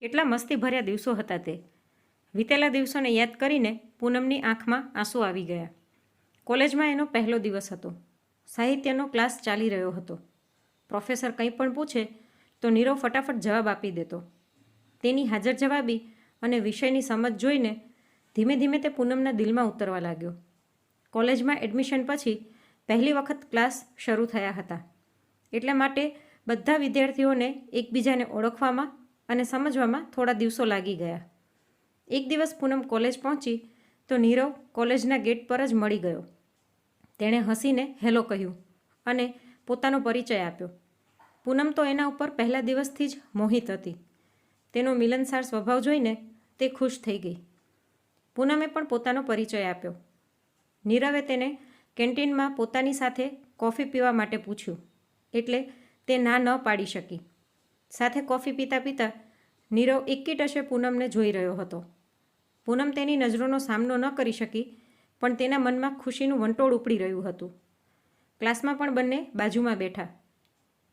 કેટલા મસ્તીભર્યા દિવસો હતા તે. વીતેલા દિવસોને યાદ કરીને પૂનમની આંખમાં આંસુ આવી ગયા. કોલેજમાં એનો પહેલો દિવસ હતો. સાહિત્યનો ક્લાસ ચાલી રહ્યો હતો. પ્રોફેસર કંઈ પણ પૂછે તો નીરો ફટાફટ જવાબ આપી દેતો. તેની હાજર જવાબી અને વિષયની સમજ જોઈને ધીમે ધીમે તે પૂનમના દિલમાં ઉતરવા લાગ્યો. કોલેજમાં એડમિશન પછી પહેલી વખત ક્લાસ શરૂ થયા હતા. એટલા માટે બધા વિદ્યાર્થીઓને એકબીજાને ઓળખવામાં અને સમજવામાં થોડા દિવસો લાગી ગયા. એક દિવસ પૂનમ કોલેજ પહોંચી તો નીરવ કોલેજના ગેટ પર જ મળી ગયો. તેણે હસીને હેલો કહ્યું અને પોતાનો પરિચય આપ્યો. પૂનમ તો એના ઉપર પહેલા દિવસથી જ મોહિત હતી. તેનો મિલનસાર સ્વભાવ જોઈને તે ખુશ થઈ ગઈ. પૂનમે પણ પોતાનો પરિચય આપ્યો. નીરવે તેને કેન્ટીનમાં પોતાની સાથે કોફી પીવા માટે પૂછ્યું એટલે તે ના ન પાડી શકી. સાથે કોફી પીતા પીતા નીરવ એક્કીટશે પૂનમને જોઈ રહ્યો હતો. પૂનમ તેની નજરોનો સામનો ન કરી શકી, પણ તેના મનમાં ખુશીનું વંટોળ ઉપડી રહ્યું હતું. ક્લાસમાં પણ બંને બાજુમાં બેઠા.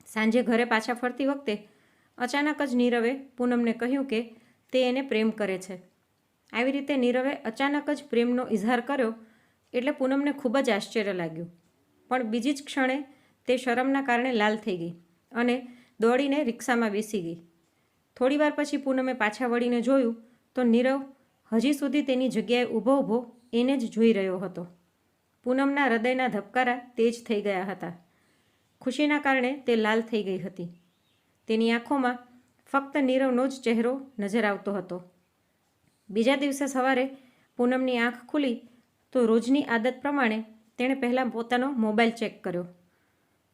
સાંજે ઘરે પાછા ફરતી વખતે અચાનક જ નીરવે પૂનમને કહ્યું કે તે એને પ્રેમ કરે છે. આવી રીતે નીરવે અચાનક જ પ્રેમનો ઇઝહાર કર્યો એટલે પૂનમને ખૂબ જ આશ્ચર્ય લાગ્યું. પણ બીજી જ ક્ષણે તે શરમના કારણે લાલ થઈ ગઈ અને દોડીને રિક્ષામાં બેસી ગઈ. થોડીવાર પછી પૂનમે પાછા વળીને જોયું તો નીરવ હજી સુધી તેની જગ્યાએ ઊભો ઊભો એને જ જોઈ રહ્યો હતો. પૂનમના હૃદયના ધબકારા તેજ થઈ ગયા હતા. ખુશીના કારણે તે લાલ થઈ ગઈ હતી. તેની આંખોમાં ફક્ત નીરવનો જ ચહેરો નજર આવતો હતો. બીજા દિવસે સવારે પૂનમની આંખ ખુલી તો રોજની આદત પ્રમાણે તેણે પહેલાં પોતાનો મોબાઈલ ચેક કર્યો.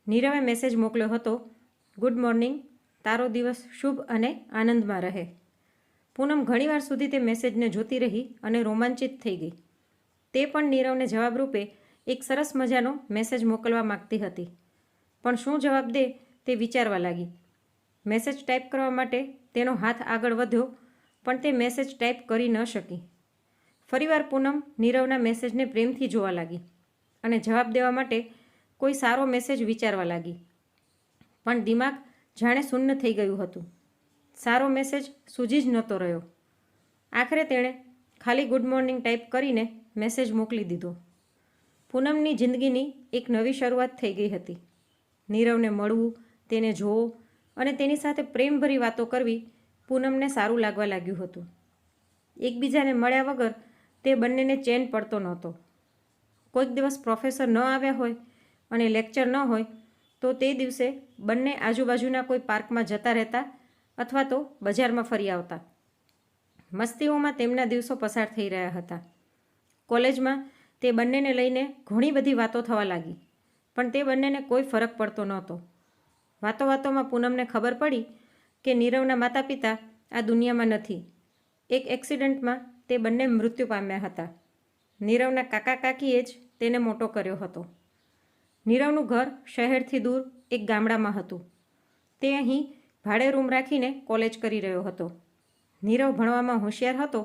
નીરવે મેસેજ મોકલ્યો હતો ગુડ મોર્નિંગ. તારો દિવસ શુભ અને આનંદમાં રહે. પૂનમ ઘણીવાર સુધી તે મેસેજને જોતી રહી અને રોમાંચિત થઈ ગઈ. તે પણ નીરવને જવાબરૂપે એક સરસ મજાનો મેસેજ મોકલવા માગતી હતી. પણ શું જવાબ દે તે વિચારવા લાગી. મેસેજ ટાઈપ કરવા માટે તેનો હાથ આગળ વધ્યો, પણ તે મેસેજ ટાઈપ કરી ન શકી. ફરીવાર પૂનમ નીરવના મેસેજને પ્રેમથી જોવા લાગી અને જવાબ દેવા માટે કોઈ સારો મેસેજ વિચારવા લાગી. પણ દિમાગ જાણે શૂન્ય થઈ ગયું હતું. સારો મેસેજ સૂજી જ નહોતો રહ્યો. આખરે તેણે ખાલી ગુડ મોર્નિંગ ટાઈપ કરીને મેસેજ મોકલી દીધો. પૂનમની જિંદગીની એક નવી શરૂઆત થઈ ગઈ હતી. નીરવને મળવું, તેને જોવો અને તેની સાથે પ્રેમભરી વાતો કરવી પૂનમને સારું લાગવા લાગ્યું હતું. એકબીજાને મળ્યા વગર તે બંનેને ચેન પડતો નહોતો. કોઈક દિવસ પ્રોફેસર ન આવ્યા હોય અને લેક્ચર ન હોય તો તે દિવસે બંને આજુબાજુના કોઈ પાર્કમાં જતા રહેતા અથવા તો બજારમાં ફરી આવતા. મસ્તીઓમાં તેમના દિવસો પસાર થઈ રહ્યા હતા. કોલેજમાં તે બંનેને લઈને ઘણી બધી વાતો થવા લાગી, પણ તે બંનેને કોઈ ફરક પડતો નહોતો. વાતો વાતોમાં પૂનમને ખબર પડી કે નીરવના માતા પિતા આ દુનિયામાં નથી. એક એક્સિડન્ટમાં તે બંને મૃત્યુ પામ્યા હતા. નીરવના કાકા કાકીએ જ તેને મોટો કર્યો હતો. નીરવનું ઘર શહેરથી દૂર એક ગામડામાં હતું. તે અહીં ભાડે રૂમ રાખીને કોલેજ કરી રહ્યો હતો. નીરવ ભણવામાં હોશિયાર હતો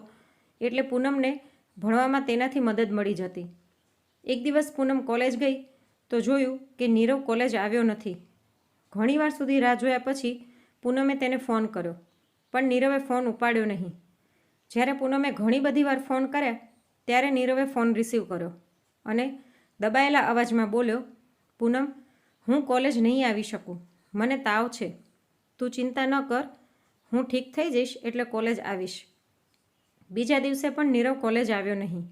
એટલે પૂનમને ભણવામાં તેનાથી મદદ મળી જતી. એક દિવસ પૂનમ કોલેજ ગઈ તો જોયું કે નીરવ કોલેજ આવ્યો નથી. ઘણીવાર સુધી રાહ જોયા પછી પૂનમે તેને ફોન કર્યો, પણ નીરવે ફોન ઉપાડ્યો નહીં. જ્યારે પૂનમે ઘણી બધી વાર ફોન કર્યા, ત્યારે નીરવે ફોન રિસીવ કર્યો અને દબાયેલા અવાજમાં બોલ્યો પૂનમ, હું કોલેજ નહીં આવી શકું. મને તાવ છે. તું ચિંતા ન કર. હું ઠીક થઈ જઈશ એટલે કોલેજ આવીશ. બીજા દિવસે પણ નીરવ કોલેજ આવ્યો નહીં.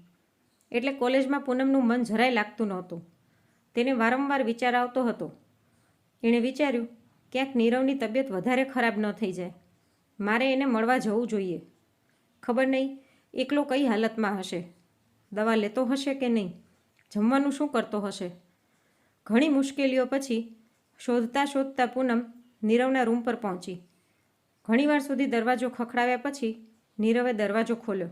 એટલે કોલેજમાં પૂનમનું મન જરાય લાગતું નહોતું. તેને વારંવાર વિચાર આવતો હતો. એણે વિચાર્યું, ક્યાંક નીરવની તબિયત વધારે ખરાબ ન થઈ જાય. મારે એને મળવા જવું જોઈએ. ખબર નહીં, એકલો કઈ હાલતમાં હશે? દવા લેતો હશે કે નહીં? જમવાનું શું કરતો હશે? ઘણી મુશ્કેલીઓ પછી શોધતા શોધતા પૂનમ નીરવના રૂમ પર પહોંચી. ઘણીવાર સુધી દરવાજો ખખડાવ્યા પછી નીરવે દરવાજો ખોલ્યો.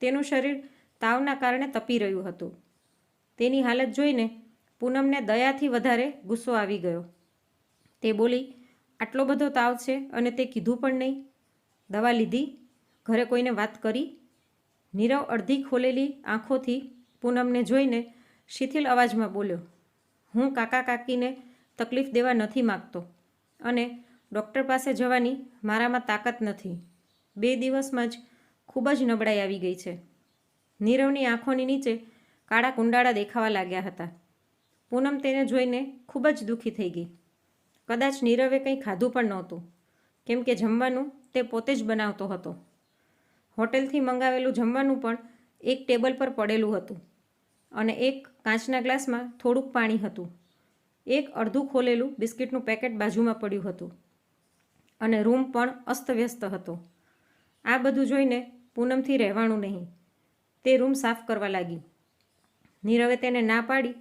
તેનું શરીર તાવના કારણે તપી રહ્યું હતું. તેની હાલત જોઈને પૂનમને દયાથી વધારે ગુસ્સો આવી ગયો. તે બોલી, આટલો બધો તાવ છે અને તે કીધું પણ નહીં. દવા લીધી? ઘરે કોઈને વાત કરી? નીરવ અડધી ખોલેલી આંખોથી પૂનમને જોઈને શિથિલ અવાજમાં બોલ્યો હું કાકા કાકીને તકલીફ દેવા નથી માગતો અને ડૉક્ટર પાસે જવાની મારામાં તાકાત નથી. બે દિવસમાં જ ખૂબ જ નબળાઈ આવી ગઈ છે. નીરવની આંખોની નીચે કાળા કુંડાળા દેખાવા લાગ્યા હતા. પૂનમ તેને જોઈને ખૂબ જ દુઃખી થઈ ગઈ. કદાચ નીરવે કંઈ ખાધું પણ નહોતું. કેમ કે જમવાનું તે પોતે જ બનાવતો હતો. હોટેલથી મંગાવેલું જમવાનું પણ એક ટેબલ પર પડેલું હતું અને એક કાચના ગ્લાસમાં થોડુંક પાણી હતું. એક અડધું ખોલેલું બિસ્કિટનું પેકેટ બાજુમાં પડ્યું હતું અને રૂમ પણ અસ્તવ્યસ્ત હતો. આ બધું જોઈને પૂનમથી રહેવાનું નહીં. તે રૂમ સાફ કરવા લાગી. નીરવે તેને ના પાડી,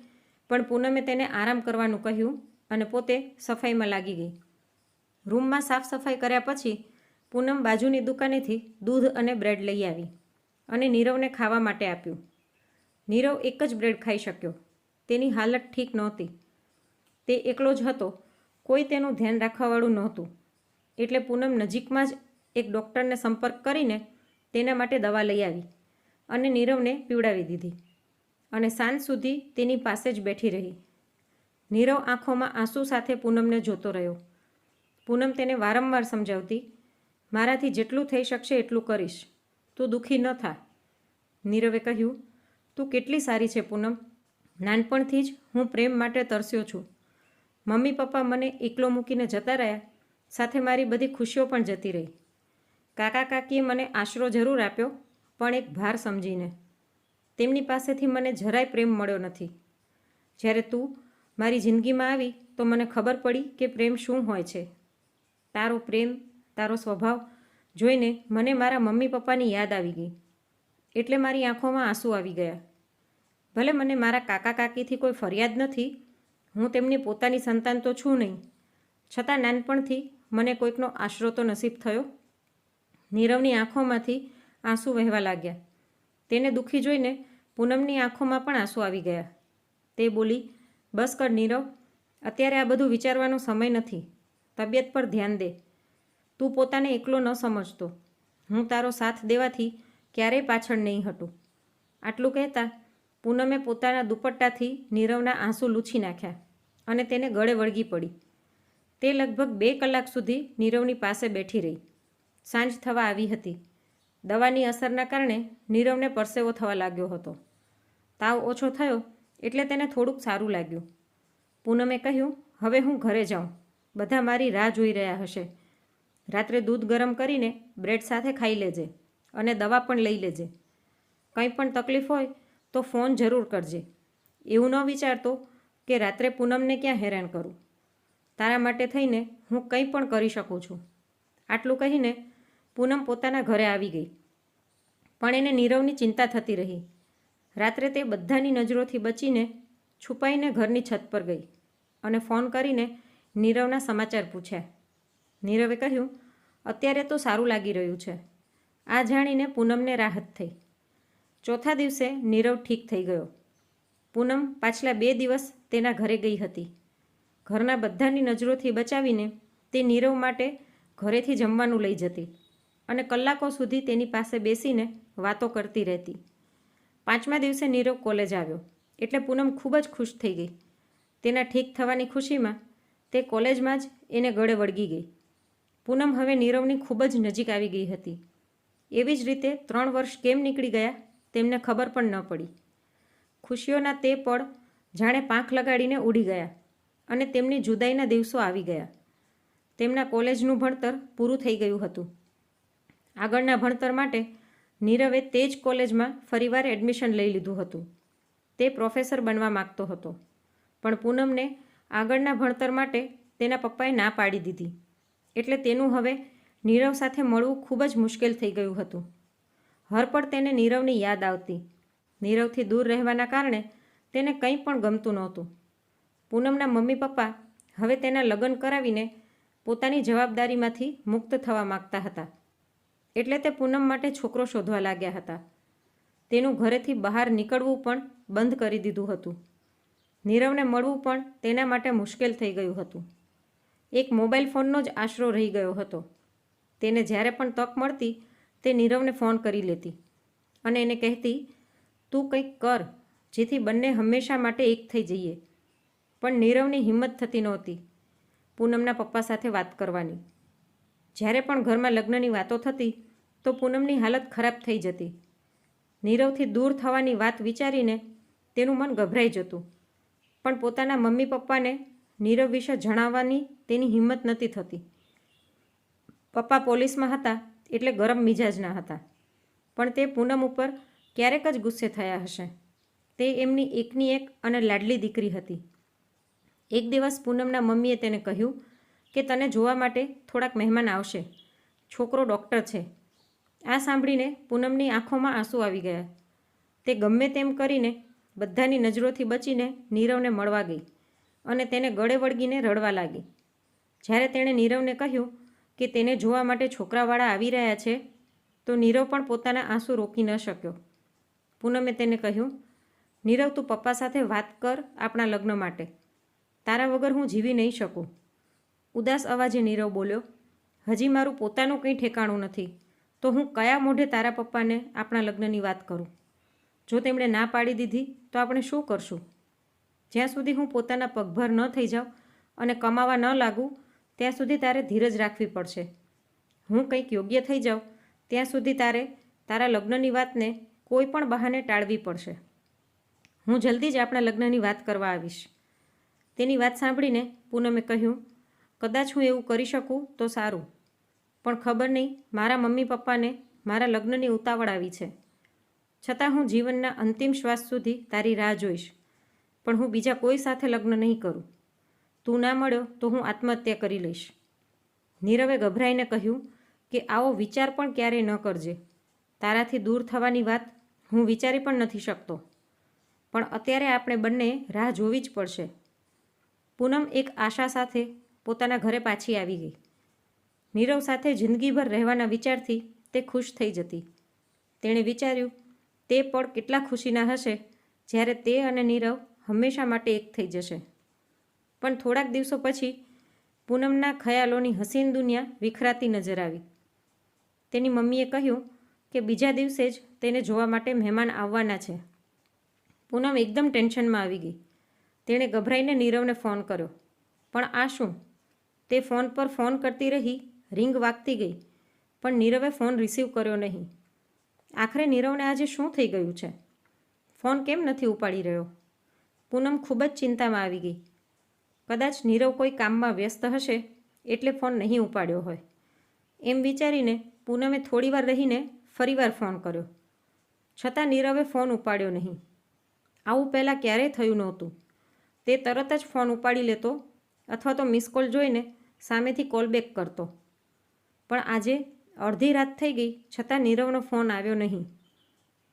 પણ પૂનમે તેને આરામ કરવાનું કહ્યું અને પોતે સફાઈમાં લાગી ગઈ. રૂમમાં સાફ સફાઈ કર્યા પછી પૂનમ બાજુની દુકાનેથી દૂધ અને બ્રેડ લઈ આવી અને નીરવને ખાવા માટે આપ્યું. નીરવ એક જ બ્રેડ ખાઈ શક્યો. તેની હાલત ઠીક નહોતી. તે એકલો જ હતો. કોઈ તેનું ધ્યાન રાખવાવાળું નહોતું. એટલે પૂનમ નજીકમાં જ એક ડૉક્ટરને સંપર્ક કરીને તેના માટે દવા લઈ આવી અને નીરવને પીવડાવી દીધી અને સાંજ સુધી તેની પાસે જ બેઠી રહી. નીરવ આંખોમાં આંસુ સાથે પૂનમને જોતો રહ્યો. પૂનમ તેને વારંવાર સમજાવતી, મારાથી જેટલું થઈ શકશે એટલું કરીશ. તું દુઃખી ન થા. નીરવે કહ્યું તું કેટલી સારી છે, પૂનમ. નાનપણથી જ હું પ્રેમ માટે તરસ્યો છું. મમ્મી પપ્પા મને એકલો મૂકીને જતા રહ્યા. સાથે મારી બધી ખુશીઓ પણ જતી રહી. કાકા કાકીએ મને આશરો જરૂર આપ્યો, પણ એક ભાર સમજીને. તેમની પાસેથી મને જરાય પ્રેમ મળ્યો નથી. જ્યારે તું મારી જિંદગીમાં આવી, તો મને ખબર પડી કે પ્રેમ શું હોય છે. તારો પ્રેમ, તારો સ્વભાવ જોઈને મને મારા મમ્મી પપ્પાની યાદ આવી ગઈ. એટલે મારી આંખોમાં આંસુ આવી ગયા. ભલે મને મારા કાકા કાકીથી કોઈ ફરિયાદ નથી, હું તેમની પોતાની સંતાન તો છું નહીં. છતાં નાનપણથી મને કોઈકનો આશરો તો નસીબ થયો. નીરવની આંખોમાંથી આંસુ વહેવા લાગ્યા. તેને દુઃખી જોઈને પૂનમની આંખોમાં પણ આંસુ આવી ગયા. તે બોલી, બસ કર નીરવ, અત્યારે આ બધું વિચારવાનો સમય નથી. તબિયત પર ધ્યાન દે. તું પોતાને એકલો ન સમજતો. હું તારો સાથ દેવાથી ક્યારેય પાછળ નહીં હટું. આટલું કહેતા પૂનમે પોતાના દુપટ્ટાથી નીરવના આંસુ લૂછી નાખ્યા અને તેને ગળે વળગી પડી. તે લગભગ બે કલાક સુધી નીરવની પાસે બેઠી રહી. સાંજ થવા આવી હતી. દવાની અસરના કારણે નીરવને પરસેવો થવા લાગ્યો હતો. તાવ ઓછો થયો એટલે તેને થોડુંક સારું લાગ્યું. પૂનમે કહ્યું, હવે હું ઘરે જાઉં. બધા મારી રાહ જોઈ રહ્યા હશે. રાત્રે દૂધ ગરમ કરીને બ્રેડ સાથે ખાઈ લેજે અને દવા પણ લઈ લેજે. કંઈ પણ તકલીફ હોય તો ફોન જરૂર કરજે. એવું ન વિચારતો કે રાત્રે પૂનમને ક્યાં હેરાન કરું. તારા માટે થઈને હું કંઈ પણ કરી શકું છું. આટલું કહીને પૂનમ પોતાના ઘરે આવી ગઈ. પણ એને નીરવની ચિંતા થતી રહી. રાત્રે તે બધાની નજરોથી બચીને છુપાઈને ઘરની છત પર ગઈ અને ફોન કરીને નીરવના સમાચાર પૂછ્યા. નીરવે કહ્યું, અત્યારે તો સારું લાગી રહ્યું છે. આ જાણીને પૂનમને રાહત થઈ. ચોથા દિવસે નીરવ ઠીક થઈ ગયો. પૂનમ પાછલા બે દિવસ તેના ઘરે ગઈ હતી. ઘરના બધાની નજરોથી બચાવીને તે નીરવ માટે ઘરેથી જમવાનું લઈ જતી અને કલાકો સુધી તેની પાસે બેસીને વાતો કરતી રહેતી. પાંચમા દિવસે નીરવ કોલેજ આવ્યો એટલે પૂનમ ખૂબ જ ખુશ થઈ ગઈ. તેના ઠીક થવાની ખુશીમાં તે કોલેજમાં જ એને ગળે વળગી ગઈ. પૂનમ હવે નીરવની ખૂબ જ નજીક આવી ગઈ હતી. એવી જ રીતે ત્રણ વર્ષ કેમ નીકળી ગયા તેમને ખબર પણ ન પડી. ખુશીઓના તે પળ જાણે પાંખ લગાડીને ઉડી ગયા અને તેમની જુદાઈના દિવસો આવી ગયા. તેમના કોલેજનું ભણતર પૂરું થઈ ગયું હતું. આગળના ભણતર માટે નીરવે તે જ કોલેજમાં ફરીવાર એડમિશન લઈ લીધું હતું. તે પ્રોફેસર બનવા માગતો હતો. પણ પૂનમને આગળના ભણતર માટે તેના પપ્પાએ ના પાડી દીધી. એટલે તેનું હવે નીરવ સાથે મળવું ખૂબ જ મુશ્કેલ થઈ ગયું હતું. હરપળ તેને નીરવની યાદ આવતી. નીરવથી દૂર રહેવાના કારણે તેને કંઈ પણ ગમતું નહોતું. પૂનમના મમ્મી પપ્પા હવે તેના લગ્ન કરાવીને પોતાની જવાબદારીમાંથી મુક્ત થવા માગતા હતા. એટલે તે પૂનમ માટે છોકરો શોધવા લાગ્યા હતા. તેનું ઘરેથી બહાર નીકળવું પણ બંધ કરી દીધું હતું. નીરવને મળવું પણ તેના માટે મુશ્કેલ થઈ ગયું હતું. એક મોબાઈલ ફોનનો જ આશરો રહી ગયો હતો. તેને જ્યારે પણ તક મળતી તે નીરવને ફોન કરી લેતી અને એને કહેતી, તું કંઈક કર, જેથી બંને હંમેશા માટે એક થઈ જઈએ. પણ નીરવની હિંમત થતી નહોતી પૂનમના પપ્પા સાથે વાત કરવાની. જ્યારે પણ ઘરમાં લગ્નની વાતો થતી, તો પૂનમની હાલત ખરાબ થઈ જતી. નીરવથી દૂર થવાની વાત વિચારીને તેનું મન ગભરાઈ જતું. પણ પોતાના મમ્મી પપ્પાને નીરવ વિશે જણાવવાની તેની હિંમત નથી થતી. પપ્પા પોલીસમાં હતા એટલે ગરમ મિજાજના હતા. પણ તે પૂનમ ઉપર ક્યારેક જ ગુસ્સે થયા હશે. તે એમની એકની એક અને લાડલી દીકરી હતી. એક દિવસ પૂનમના મમ્મીએ તેને કહ્યું કે તને જોવા માટે થોડાક મહેમાન આવશે. છોકરો ડૉક્ટર છે. આ સાંભળીને પૂનમની આંખોમાં આંસુ આવી ગયા. તે ગમે તેમ કરીને બધાની નજરોથી બચીને નીરવને મળવા ગઈ અને તેને ગળે વળગીને રડવા લાગી. જ્યારે તેણે નીરવને કહ્યું કે તેને જોવા માટે છોકરાવાળા આવી રહ્યા છે? તો નીરવ પણ પોતાના આંસુ રોકી ન શક્યો. પૂનમે તેને કહ્યું, નીરવ, તું પપ્પા સાથે વાત કર આપણા લગ્ન માટે. તારા વગર હું જીવી નહીં શકું. ઉદાસ અવાજે નીરવ બોલ્યો, હજી મારું પોતાનું કંઈ ઠેકાણું નથી. તો હું કયા મોઢે તારા પપ્પાને આપણા લગ્નની વાત કરું? જો તેમણે ના પાડી દીધી, તો આપણે શું કરશું? જ્યાં સુધી હું પોતાના પગભર ન થઈ જાઉં અને કમાવા ન લાગું ત્યાં સુધી તારે ધીરજ રાખવી પડશે. હું કંઈક યોગ્ય થઈ જાઉં, ત્યાં સુધી તારે તારા લગ્નની વાતને કોઈ પણ બહાને ટાળવી પડશે. હું જલ્દી જ આપણા લગ્નની વાત કરવા આવીશ. તેની વાત સાંભળીને પૂનમે કહ્યું, કદાચ હું એવું કરી શકું તો સારું. પણ ખબર નહીં, મારા મમ્મી પપ્પાને મારા લગ્નની ઉતાવળ આવી છે. છતાં હું જીવનના અંતિમ શ્વાસ સુધી તારી રાહ જોઈશ. પણ હું બીજા કોઈ સાથે લગ્ન નહીં કરું. તું ના મળ્યો તો હું આત્મહત્યા કરી લઈશ. નીરવે ગભરાઈને કહ્યું કે આવો વિચાર પણ ક્યારેય ન કરજે. તારાથી દૂર થવાની વાત હું વિચારી પણ નથી શકતો. પણ અત્યારે આપણે બંને રાહ જોવી જ પડશે. પૂનમ એક આશા સાથે પોતાના ઘરે પાછી આવી ગઈ. નીરવ સાથે જિંદગીભર રહેવાના વિચારથી તે ખુશ થઈ જતી. તેણે વિચાર્યું, તે પળ કેટલા ખુશીના હશે જ્યારે તે અને નીરવ હંમેશા માટે એક થઈ જશે. પણ થોડાક દિવસો પછી પૂનમના ખયાલોની હસીન દુનિયા વિખરાતી નજર આવી. તેની મમ્મીએ કહ્યું કે બીજા દિવસે જ તેને જોવા માટે મહેમાન આવવાના છે. પૂનમ એકદમ ટેન્શનમાં આવી ગઈ. તેણે ગભરાઈને નીરવને ફોન કર્યો. પણ આ શું? તે ફોન પર ફોન કરતી રહી રિંગ વાગતી ગઈ, પણ નીરવે ફોન રિસીવ કર્યો નહીં. આખરે નીરવને આજે શું થઈ ગયું છે? ફોન કેમ નથી ઉપાડી રહ્યો? પૂનમ ખૂબ જ ચિંતામાં આવી ગઈ. કદાચ નીરવ કોઈ કામમાં વ્યસ્ત હશે એટલે ફોન નહીં ઉપાડ્યો હોય. એમ વિચારીને પૂનમે થોડીવાર રહીને ફરીવાર ફોન કર્યો. છતાં નીરવે ફોન ઉપાડ્યો નહીં. આવું પહેલાં ક્યારેય થયું નહોતું. તે તરત જ ફોન ઉપાડી લેતો અથવા તો મિસ કોલ જોઈને સામેથી કોલ બેક કરતો. પણ આજે અડધી રાત થઈ ગઈ છતાં નીરવનો ફોન આવ્યો નહીં.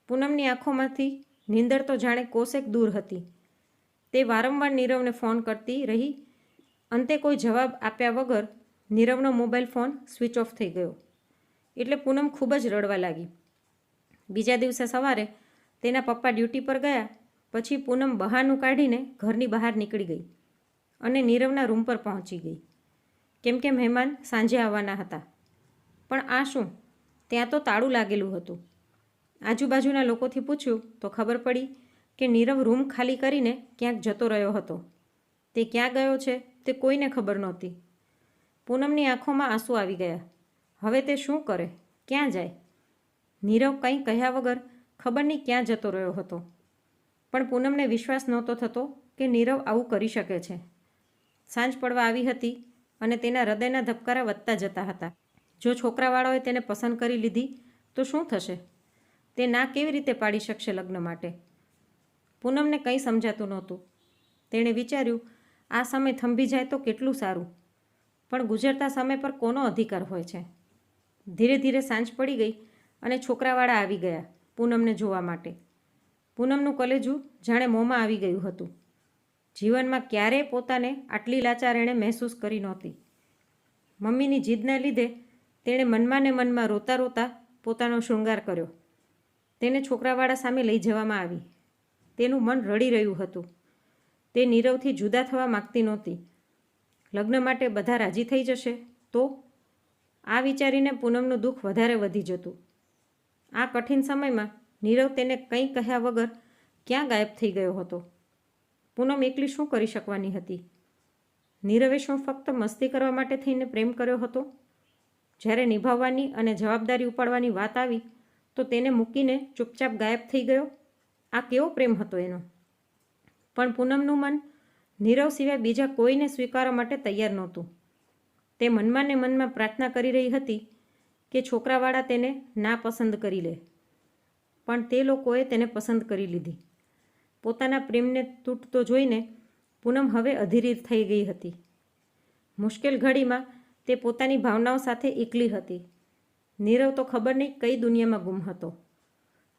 પૂનમની આંખોમાંથી નીંદર તો જાણે કોસેક દૂર હતી. તે વારંવાર નીરવને ફોન કરતી રહી. અંતે કોઈ જવાબ આપ્યા વગર નીરવનો મોબાઈલ ફોન સ્વિચ ઓફ થઈ ગયો. એટલે પૂનમ ખૂબ જ રડવા લાગી. બીજા દિવસે સવારે તેના પપ્પા ડ્યુટી પર ગયા, પછી પૂનમ બહારનું કાઢીને ઘરની બહાર નીકળી ગઈ અને નીરવના રૂમ પર પહોંચી ગઈ. કેમ કે મહેમાન સાંજે આવવાના હતા. પણ આ શું? ત્યાં તો તાળું લાગેલું હતું. આજુબાજુના લોકોથી પૂછ્યું તો ખબર પડી કે નીરવ રૂમ ખાલી કરીને ક્યાંક જતો રહ્યો હતો. તે ક્યાં ગયો છે તે કોઈને ખબર નહોતી. પૂનમની આંખોમાં આંસુ આવી ગયા. હવે તે શું કરે? ક્યાં જાય? નીરવ કંઈ કહ્યા વગર ખબર નહીં ક્યાં જતો રહ્યો હતો. પણ પૂનમને વિશ્વાસ નહોતો થતો કે નીરવ આવું કરી શકે છે. સાંજ પડવા આવી હતી અને તેના હૃદયના ધબકારા વધતા જતા હતા. જો છોકરાવાળાઓએ તેને પસંદ કરી લીધી તો શું થશે? તે ના કેવી રીતે પાડી શકશે લગ્ન માટે? પૂનમને કંઈ સમજાતું નહોતું. તેણે વિચાર્યું, આ સમય થંભી જાય તો કેટલું સારું? પણ ગુજરતા સમય પર કોનો અધિકાર હોય છે? ધીરે ધીરે સાંજ પડી ગઈ અને છોકરાવાળા આવી ગયા પૂનમને જોવા માટે. પૂનમનું કલેજું જાણે મોંમાં આવી ગયું હતું. જીવનમાં ક્યારેય પોતાને આટલી લાચાર એણે મહેસૂસ કરી નહોતી. મમ્મીની જીદના લીધે તેણે મનમાં ને મનમાં રોતા રોતા પોતાનો શૃંગાર કર્યો. તેને છોકરાવાળા સામે લઈ જવામાં આવી. તેનું મન રડી રહ્યું હતું. તે નીરવથી જુદા થવા માગતી નહોતી. લગ્ન માટે બધા રાજી થઈ જશે તો? આ વિચારીને પૂનમનું દુઃખ વધારે વધી જતું. આ કઠિન સમયમાં નીરવ તેને કંઈ કહ્યા વગર ક્યાં ગાયબ થઈ ગયો હતો? પૂનમ એકલી શું કરી શકવાની હતી? નીરવે શું ફક્ત મસ્તી કરવા માટે થઈને પ્રેમ કર્યો હતો? જ્યારે નિભાવવાની અને જવાબદારી ઉપાડવાની વાત આવી, તો તેને મૂકીને ચૂપચાપ ગાયબ થઈ ગયો? આ કેવો પ્રેમ હતો એનો? પણ પૂનમનું મન નીરવ સિવાય બીજા કોઈને સ્વીકારવા માટે તૈયાર નહોતું. તે મનમાં ને મનમાં પ્રાર્થના કરી રહી હતી કે છોકરાવાળા તેને ના પસંદ કરી લે. પણ તે લોકોએ તેને પસંદ કરી લીધી. પોતાના પ્રેમને તૂટતો જોઈને પૂનમ હવે અધીરી થઈ ગઈ હતી. મુશ્કેલ ઘડીમાં તે પોતાની ભાવનાઓ સાથે એકલી હતી. નીરવ તો ખબર નહીં કઈ દુનિયામાં ગુમ હતો.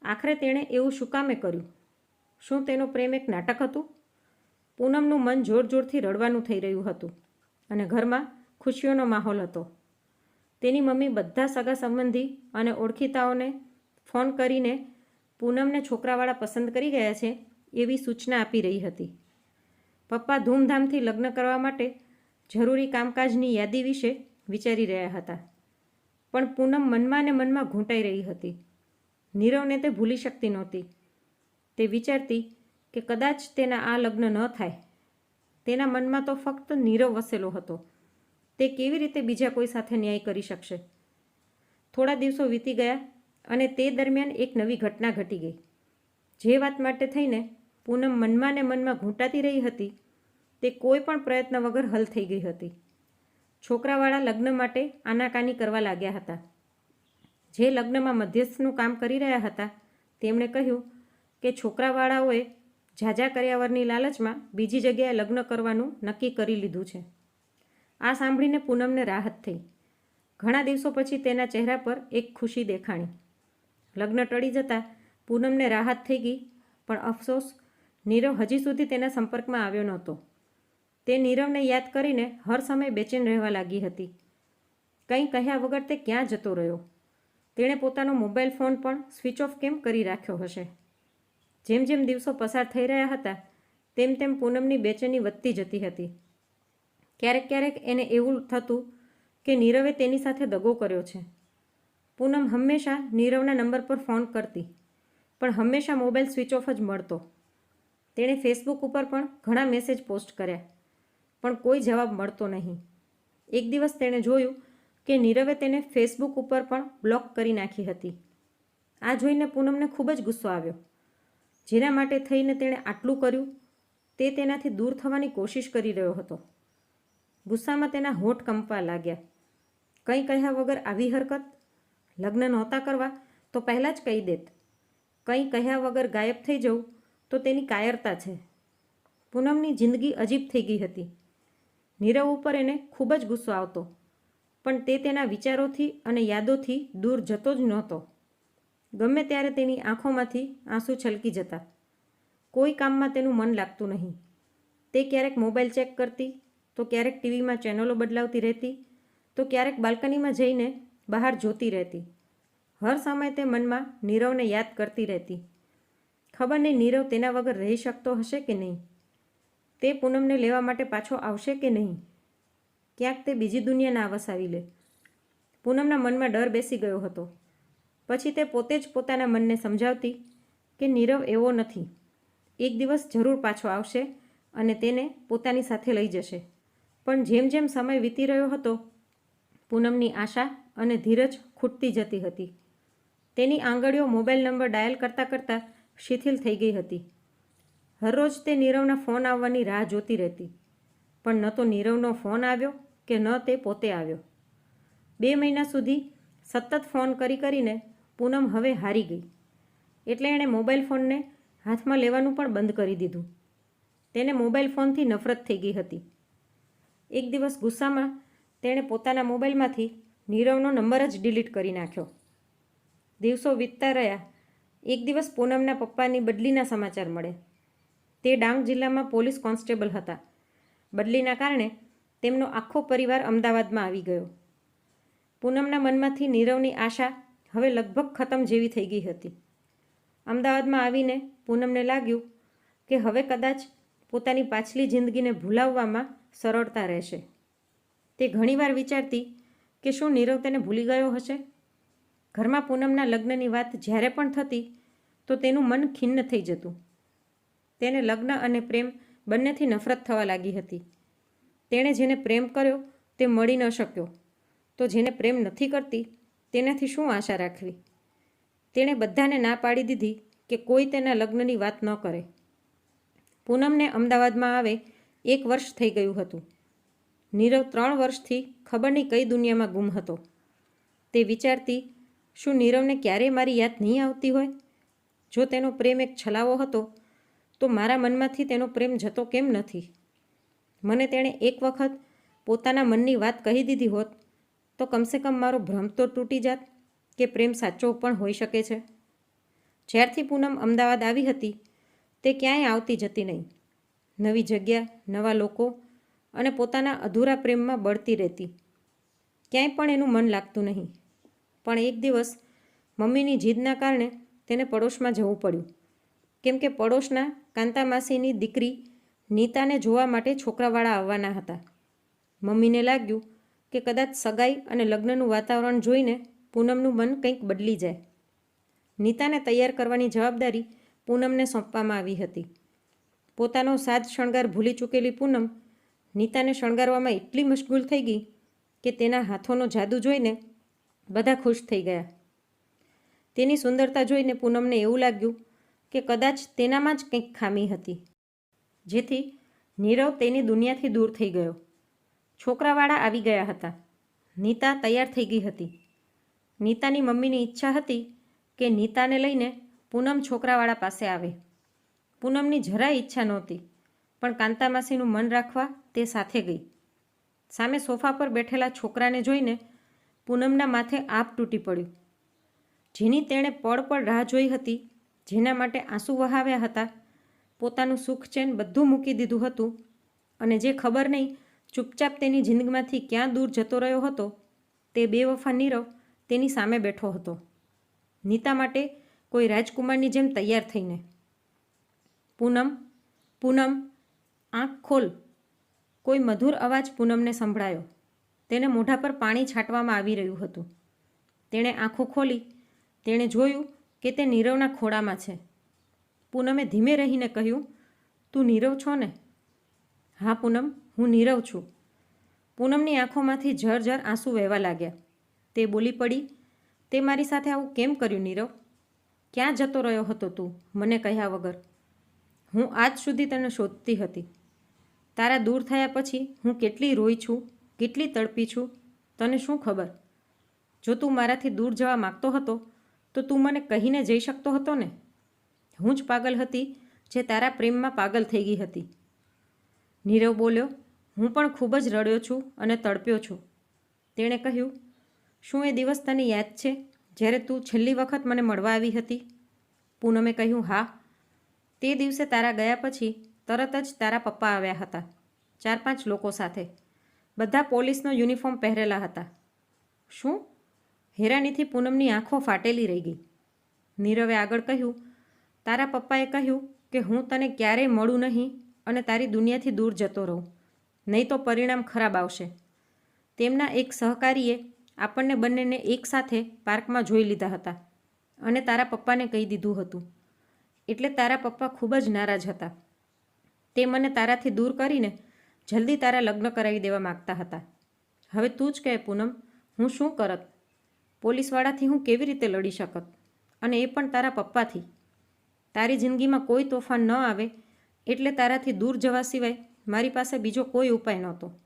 આખરે તેણે એવું શું કામે કર્યું? શું તેનો પ્રેમ એક નાટક હતું? પૂનમનું મન જોર જોરથી રડવાનું થઈ રહ્યું હતું અને ઘરમાં ખુશીઓનો માહોલ હતો. તેની મમ્મી બધા સગા સંબંધી અને ઓળખીતાઓને ફોન કરીને પૂનમને છોકરાવાળા પસંદ કરી ગયા છે એવી સૂચના આપી રહી હતી. પપ્પા ધૂમધામથી લગ્ન કરવા માટે જરૂરી કામકાજની યાદી વિશે વિચારી રહ્યા હતા. પણ પૂનમ મનમાં ને મનમાં ઘૂંટાઈ રહી હતી. નીરવને તે ભૂલી શકતી નહોતી. તે વિચારતી કે કદાચ તેના આ લગ્ન ન થાય. તેના મનમાં તો ફક્ત નીરવ વસેલો હતો. તે કેવી રીતે બીજા કોઈ સાથે ન્યાય કરી શકશે? થોડા દિવસો વીતી ગયા અને તે દરમિયાન એક નવી ઘટના ઘટી ગઈ. જે વાત માટે થઈને પૂનમ મનમાં ને મનમાં ઘૂંટાતી રહી હતી, તે કોઈ પણ પ્રયત્ન વગર હલ થઈ ગઈ હતી. છોકરાવાળા લગ્ન માટે આનાકાની કરવા લાગ્યા હતા. જે લગ્નમાં મધ્યસ્થનું કામ કરી રહ્યા હતા, તેમણે કહ્યું કે છોકરાવાળાઓએ ઝાઝા કર્યાવરની લાલચમાં બીજી જગ્યાએ લગ્ન કરવાનું નક્કી કરી લીધું છે. આ સાંભળીને પૂનમને રાહત થઈ. ઘણા દિવસો પછી તેના ચહેરા પર એક ખુશી દેખાણી. લગ્ન ટળી જતાં પૂનમને રાહત થઈ ગઈ, પણ અફસોસ નીરવ હજી સુધી તેના સંપર્કમાં આવ્યો નહોતો. તે નીરવને યાદ કરીને હર સમય બેચેન રહેવા લાગી હતી. કંઈ કહ્યા વગર તે ક્યાં જતો રહ્યો? તેણે પોતાનો મોબાઈલ ફોન પણ સ્વિચ ઓફ કેમ કરી રાખ્યો હશે? જેમ જેમ દિવસો પસાર થઈ રહ્યા હતા, તેમ તેમ પૂનમની બેચેની વધતી જતી હતી. ક્યારેક ક્યારેક એને એવું થતું કે નીરવે તેની સાથે દગો કર્યો છે. પૂનમ હંમેશા નીરવના નંબર પર ફોન કરતી, પણ હંમેશા મોબાઈલ સ્વિચ ઓફ જ મળતો. તેણે ફેસબુક ઉપર પણ ઘણા મેસેજ પોસ્ટ કર્યા, પણ કોઈ જવાબ મળતો નહીં. એક દિવસ તેણે જોયું કે નીરવે તેને ફેસબુક ઉપર પણ બ્લોક કરી નાખી હતી. આ જોઈને પૂનમને ખૂબ જ ગુસ્સો આવ્યો. જેના માટે થઈને તેણે આટલું કર્યું, તે તેનાથી દૂર થવાની કોશિશ કરી રહ્યો હતો. ગુસ્સામાં તેના હોઠ કંપવા લાગ્યા. કંઈ કહ્યા વગર આવી હરકત? લગ્ન નહોતા કરવા તો પહેલાં જ કહી દેત. કંઈ કહ્યા વગર ગાયબ થઈ જવું તો તેની કાયરતા છે. પૂનમની જિંદગી અજીબ થઈ ગઈ હતી. નીરવ ઉપર એને ખૂબ જ ગુસ્સો આવતો. પણ તે તેના વિચારોથી અને યાદોથી દૂર જતો જ નહોતો. ગમે ત્યારે તેની આંખોમાંથી આંસુ છલકી જતા. કોઈ કામમાં તેનું મન લાગતું નહીં. તે ક્યારેક મોબાઈલ ચેક કરતી, તો ક્યારેક ટીવીમાં ચેનલો બદલાવતી રહેતી, તો ક્યારેક બાલ્કનીમાં જઈને બહાર જોતી રહેતી. હર સમય તે મનમાં નીરવને યાદ કરતી રહેતી. ખબર નહીં નીરવ તેના વગર રહી શકતો હશે કે નહીં? તે પૂનમને લેવા માટે પાછો આવશે કે નહીં? ક્યાંક તે બીજી દુનિયા ના વસાવી લે. પૂનમના મનમાં ડર બેસી ગયો હતો. પછી તે પોતે જ પોતાના મનને સમજાવતી કે નીરવ એવો નથી. એક દિવસ જરૂર પાછો આવશે અને તેને પોતાની સાથે લઈ જશે. પણ જેમ જેમ સમય વીતી રહ્યો હતો, પૂનમની આશા અને ધીરજ ખૂટતી જતી હતી. તેની આંગળીઓ મોબાઈલ નંબર ડાયલ કરતાં કરતાં શિથિલ થઈ ગઈ હતી. હરરોજ તે નીરવના ફોન આવવાની રાહ જોતી રહેતી. પણ ન તો નીરવનો ફોન આવ્યો કે ન તે પોતે આવ્યો. બે મહિના સુધી સતત ફોન કરી કરીને પૂનમ હવે હારી ગઈ. એટલે એણે મોબાઈલ ફોનને હાથમાં લેવાનું પણ બંધ કરી દીધું. તેને મોબાઈલ ફોનથી નફરત થઈ ગઈ હતી. એક દિવસ ગુસ્સામાં તેણે પોતાના મોબાઈલમાંથી નીરવનો નંબર જ ડિલીટ કરી નાખ્યો. દિવસો વીતતા રહ્યા. એક દિવસ પૂનમના પપ્પાની બદલીના સમાચાર મળે. તે ડાંગ જિલ્લામાં પોલીસ કોન્સ્ટેબલ હતા. બદલીના કારણે તેમનો આખો પરિવાર અમદાવાદમાં આવી ગયો. પૂનમના મનમાંથી નીરવની આશા હવે લગભગ ખતમ જેવી થઈ ગઈ હતી. અમદાવાદમાં આવીને પૂનમને લાગ્યું કે હવે કદાચ પોતાની પાછલી જિંદગીને ભૂલાવવામાં સરળતા રહેશે. તે ઘણીવાર વિચારતી કે શું નીરવ તેને ભૂલી ગયો હશે? ઘરમાં પૂનમના લગ્નની વાત જ્યારે પણ થતી તો તેનું મન ખિન્ન થઈ જતું. તેને લગ્ન અને પ્રેમ બંનેથી નફરત થવા લાગી હતી. તેણે જેને પ્રેમ કર્યો તે મળી ન શક્યો. તો જેને પ્રેમ નથી કરતી, તેનાથી શું આશા રાખવી? તેણે બધાને ના પાડી દીધી કે કોઈ તેના લગ્નની વાત ન કરે. પૂનમને અમદાવાદમાં આવે એક વર્ષ થઈ ગયું હતું. નીરવ ત્રણ વર્ષથી ખબર નહીં કઈ દુનિયામાં ગુમ હતો. તે વિચારતી, શું નીરવને ક્યારેય મારી યાદ નહીં આવતી હોય? જો તેનો પ્રેમ એક છલાવો હતો, તો મારા મનમાંથી તેનો પ્રેમ જતો કેમ નથી? મને તેણે એક વખત પોતાના મનની વાત કહી દીધી હોત, તો કમસે કમ મારો ભ્રમ તો તૂટી જાત કે પ્રેમ સાચો પણ હોઈ શકે છે. જ્યારથી પૂનમ અમદાવાદ આવી હતી, તે ક્યાંય આવતી જતી નહીં. નવી જગ્યા, નવા લોકો અને પોતાના અધૂરા પ્રેમમાં બળતી રહેતી. ક્યાંય પણ એનું મન લાગતું નહીં. પણ એક દિવસ મમ્મીની જીદના કારણે તેને પડોશમાં જવું પડ્યું. કેમ કે પડોશના કાંતા માસીની દીકરી નીતાને જોવા માટે છોકરાવાળા આવવાના હતા. મમ્મીને લાગ્યું કે કદાચ સગાઈ અને લગ્નનું વાતાવરણ જોઈને પૂનમનું મન કંઈક બદલી જાય. નીતાને તૈયાર કરવાની જવાબદારી પૂનમને સોંપવામાં આવી હતી. પોતાનો સાજ શણગાર ભૂલી ચૂકેલી પૂનમ નીતાને શણગારવામાં એટલી મશગુલ થઈ ગઈ કે તેના હાથોનો જાદુ જોઈને બધા ખુશ થઈ ગયા. તેની સુંદરતા જોઈને પૂનમને એવું લાગ્યું કે કદાચ તેનામાં જ કંઈક ખામી હતી. જેથી નીરવ તેની દુનિયાથી દૂર થઈ ગયો. છોકરાવાળા આવી ગયા હતા. નીતા તૈયાર થઈ ગઈ હતી. નીતાની મમ્મીની ઈચ્છા હતી કે નીતાને લઈને પૂનમ છોકરાવાળા પાસે આવે. પૂનમની જરાય ઈચ્છા નહોતી, પણ કાંતામાસીનું મન રાખવા તે સાથે ગઈ. સામે સોફા પર બેઠેલા છોકરાને જોઈને પૂનમના માથે આપ તૂટી પડ્યું. જેની તેણે પળ પળ રાહ જોઈ હતી, જેના માટે આંસુ વહાવ્યા હતા પોતાનું સુખ ચેન બધું મૂકી દીધું હતું. અને જે ખબર નહીં, ચૂપચાપ તેની જિંદગીમાંથી ક્યાં દૂર જતો રહ્યો હતો, તે બેવફા નીરવ તેની સામે બેઠો હતો. નીતા માટે કોઈ રાજકુમારની જેમ તૈયાર થઈને. પૂનમ પૂનમ, આંખ ખોલ. કોઈ મધુર અવાજ પૂનમને સંભળાયો. તેને મોઢા પર પાણી છાંટવામાં આવી રહ્યું હતું. તેણે આંખો ખોલી. તેણે જોયું કે તે નીરવના ખોળામાં છે. પૂનમે ધીમે રહીને કહ્યું, તું નીરવ છો ને? હા, પૂનમ, હું નીરવ છું. પૂનમની આંખોમાંથી ઝરઝર આંસુ વહેવા લાગ્યા. તે બોલી પડી, તે મારી સાથે આવું કેમ કર્યું નીરવ? ક્યાં જતો રહ્યો હતો તું? મને કહ્યા વગર. હું આજ સુધી તને શોધતી હતી. તારા દૂર થયા પછી હું કેટલી રોઈ છું, કેટલી તડપી છું, તને શું ખબર? જો તું મારાથી દૂર જવા માગતો હતો, તો તું મને કહીને જઈ શકતો હતો ને? હું જ પાગલ હતી જે તારા પ્રેમમાં પાગલ થઈ ગઈ હતી. નીરવ બોલ્યો, હું પણ ખૂબ જ રડ્યો છું અને તડપ્યો છું. તેણે કહ્યું, શું એ દિવસ તને યાદ છે જ્યારે તું છેલ્લી વખત મને મળવા આવી હતી? પૂનમે કહ્યું, હા. તે દિવસે તારા ગયા પછી તરત જ તારા પપ્પા આવ્યા હતા, ચાર પાંચ લોકો સાથે. બધા પોલીસનો યુનિફોર્મ પહેરેલા હતા. શું? હેરાનીથી પૂનમની આંખો ફાટેલી રહી ગઈ. નીરવે આગળ કહ્યું તારા પપ્પાએ કહ્યું કે હું તને ક્યારેય મળું નહીં અને તારી દુનિયાથી દૂર જતો રહું. નહીં તો પરિણામ ખરાબ આવશે. તેમના એક સહકારીએ આપણને બંનેને એકસાથે પાર્કમાં જોઈ લીધા હતા અને તારા પપ્પાને કહી દીધું હતું. એટલે તારા પપ્પા ખૂબ જ નારાજ હતા. તે મને તારાથી દૂર કરીને જલ્દી તારા લગ્ન કરાવી દેવા માગતા હતા. હવે તું જ કહે, પૂનમ, હું શું કરત? પોલીસવાળાથી હું કેવી રીતે લડી શકત? અને એ પણ તારા પપ્પાથી. તારી જિંદગીમાં કોઈ તોફાન ન આવે એટલે તારાથી દૂર જવા સિવાય મારી પાસે બીજો કોઈ ઉપાય નહોતો.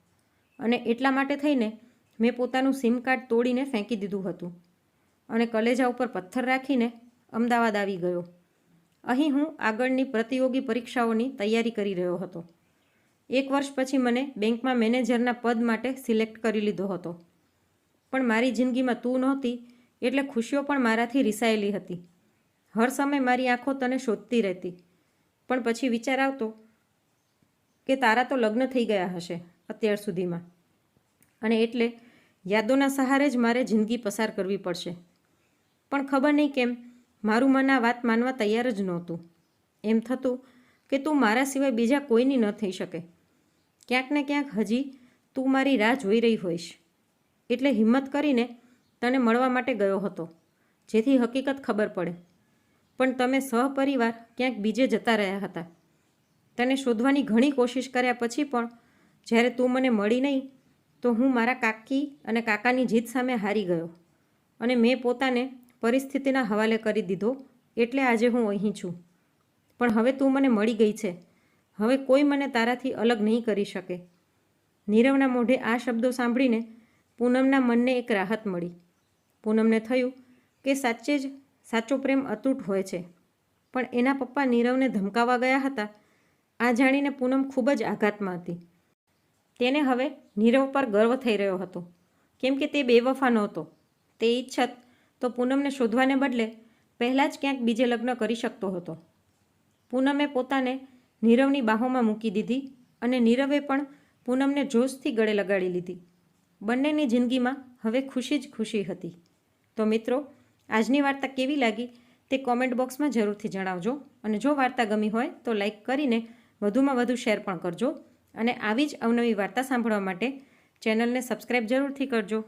અને એટલા માટે થઈને મેં પોતાનું સિમ કાર્ડ તોડીને ફેંકી દીધું હતું. અને કલેજા ઉપર પથ્થર રાખીને અમદાવાદ આવી ગયો. અહીં હું આગળની પ્રતિયોગી પરીક્ષાઓની તૈયારી કરી રહ્યો હતો. એક વર્ષ પછી મને બેંકમાં મેનેજરના પદ માટે સિલેક્ટ કરી લીધો હતો. પણ મારી જિંદગીમાં તું નહોતી એટલે ખુશીઓ પણ મારાથી રિસાયેલી હતી. હર સમય મારી આંખો તને શોધતી રહેતી. પણ પછી વિચાર આવતો કે તારા તો લગ્ન થઈ ગયા હશે અત્યાર સુધીમાં. અને એટલે યાદોના સહારે જ મારે જિંદગી પસાર કરવી પડશે. પણ ખબર નહીં કેમ, મારું મન આ વાત માનવા તૈયાર જ નહોતું. એમ થતું કે તું મારા સિવાય બીજા કોઈની ન થઈ શકે. ક્યાંક ને ક્યાંક હજી તું મારી રાહ જોઈ રહી હોઈશ. એટલે હિંમત કરીને તને મળવા માટે ગયો હતો, જેથી હકીકત ખબર પડે. પણ તમે સહપરિવાર ક્યાંક બીજે જતા રહ્યા હતા. તને શોધવાની ઘણી કોશિશ કર્યા પછી પણ જ્યારે તું મને મળી નહીં, તો હું મારા કાકી અને કાકાની જીત સામે હારી ગયો અને મેં પોતાને પરિસ્થિતિના હવાલે કરી દીધો એટલે આજે હું અહીં છું. પણ હવે તું મને મળી ગઈ છે. હવે કોઈ મને તારાથી અલગ નહીં કરી શકે. નીરવના મોઢે આ શબ્દો સાંભળીને પૂનમના મનને એક રાહત મળી. પૂનમને થયું કે સાચે જ સાચો પ્રેમ અતૂટ હોય છે. પણ એના પપ્પા નીરવને ધમકાવા ગયા હતા. આ જાણીને પૂનમ ખૂબ જ આઘાતમાં હતી. તેને હવે નીરવ પર ગર્વ થઈ રહ્યો હતો. કેમ કે તે બેવફા નહોતો. તે ઈચ્છત તો પૂનમને શોધવાને બદલે પહેલાં જ ક્યાંક બીજે લગ્ન કરી શકતો હતો. પૂનમે પોતાને નીરવની બાહોમાં મૂકી દીધી અને નીરવે પણ પૂનમને જોશથી ગળે લગાડી લીધી. બંનેની જિંદગીમાં હવે ખુશી જ ખુશી હતી. તો મિત્રો આજની વાર્તા કેવી લાગી તે કોમેન્ટ બોક્સમાં જરૂરથી જણાવજો. અને જો વાર્તા ગમી હોય તો લાઈક કરીને વધુમાં વધુ શેર પણ કરજો. અને આવી જ અવનવી વાર્તા સાંભળવા માટે ચેનલને સબસ્ક્રાઈબ જરૂરથી કરજો.